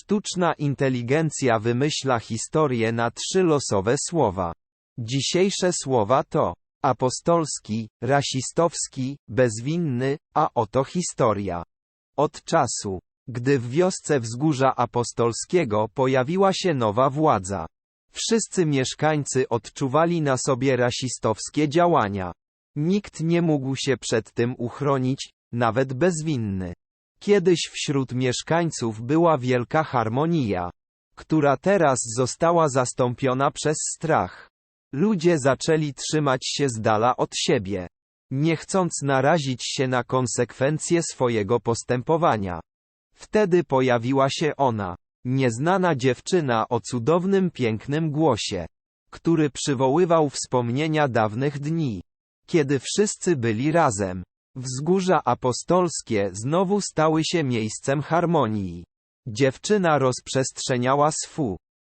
Sztuczna inteligencja wymyśla historię na trzy losowe słowa. Dzisiejsze słowa to apostolski, rasistowski, bezwinny, a oto historia. Od czasu, gdy w wiosce wzgórza apostolskiego pojawiła się nowa władza, wszyscy mieszkańcy odczuwali na sobie rasistowskie działania. Nikt nie mógł się przed tym uchronić, nawet bezwinny. Kiedyś wśród mieszkańców była wielka harmonia, która teraz została zastąpiona przez strach. Ludzie zaczęli trzymać się z dala od siebie, nie chcąc narazić się na konsekwencje swojego postępowania. Wtedy pojawiła się ona, nieznana dziewczyna o cudownym pięknym głosie, który przywoływał wspomnienia dawnych dni, kiedy wszyscy byli razem. Wzgórza apostolskie znowu stały się miejscem harmonii. Dziewczyna rozprzestrzeniała swój